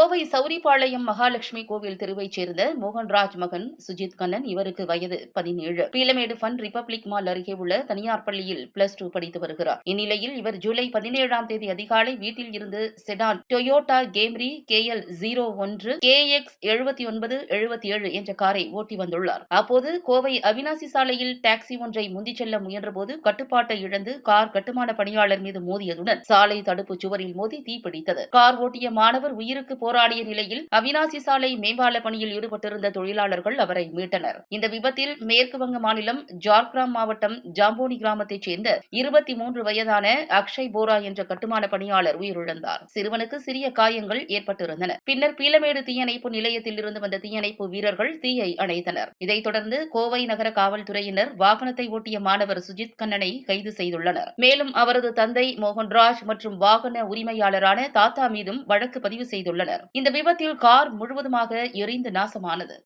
கோவை சௌரிபாளையம் மகாலட்சுமி கோவில் தெருவைச் சேர்ந்த மோகன்ராஜ் மகன் சுஜித் கண்ணன் இவருக்கு வயது பதினேழு. பீலமேடு ஃபன் ரிபப்ளிக் மால் அருகே உள்ள தனியார் பள்ளியில் பிளஸ் டூ படித்து வருகிறார். இந்நிலையில் இவர் ஜூலை பதினேழாம் தேதி அதிகாலை வீட்டில் இருந்து sedan Toyota Camry K L zero ஒன்று கே எக்ஸ் எழுபத்தி ஒன்பது எழுபத்தி ஏழு என்ற காரை ஓட்டி வந்துள்ளார். அப்போது கோவை அவினாசி சாலையில் டாக்ஸி ஒன்றை முந்திச் செல்ல முயன்றபோது கட்டுப்பாட்டை இழந்து கார் கட்டுமான பணியாளர் மீது மோதியதுடன் சாலை தடுப்பு சுவரில் மோதி தீப்பிடித்தது. கார் ஓட்டிய மாணவர் உயிருக்கு போ போராடிய நிலையில் அவினாசி சாலை மேம்பால பணியில் ஈடுபட்டிருந்த தொழிலாளர்கள் அவரை மீட்டனர். இந்த விபத்தில் மேற்கு வங்க மாநிலம் ஜார்கிராம் மாவட்டம் ஜாம்போனி கிராமத்தைச் சேர்ந்த இருபத்தி மூன்று வயதான அக்ஷய் போரா என்ற கட்டுமான பணியாளர் உயிரிழந்தார். சிறுவனுக்கு சிறிய காயங்கள் ஏற்பட்டிருந்தன. பின்னர் பீலமேடு தீயணைப்பு நிலையத்தில் இருந்து வந்த தீயணைப்பு வீரர்கள் தீயை அணைத்தனர். இதைத் தொடர்ந்து கோவை நகர காவல்துறையினர் வாகனத்தை ஓட்டிய மாணவர் சுஜித் கண்ணனை கைது செய்துள்ளனர். மேலும் அவரது தந்தை மோகன்ராஜ் மற்றும் வாகன உரிமையாளரான தாத்தா மீதும் வழக்கு பதிவு செய்துள்ளனர். இந்த விபத்தில் கார் முழுவதுமாக எரிந்து நாசமானது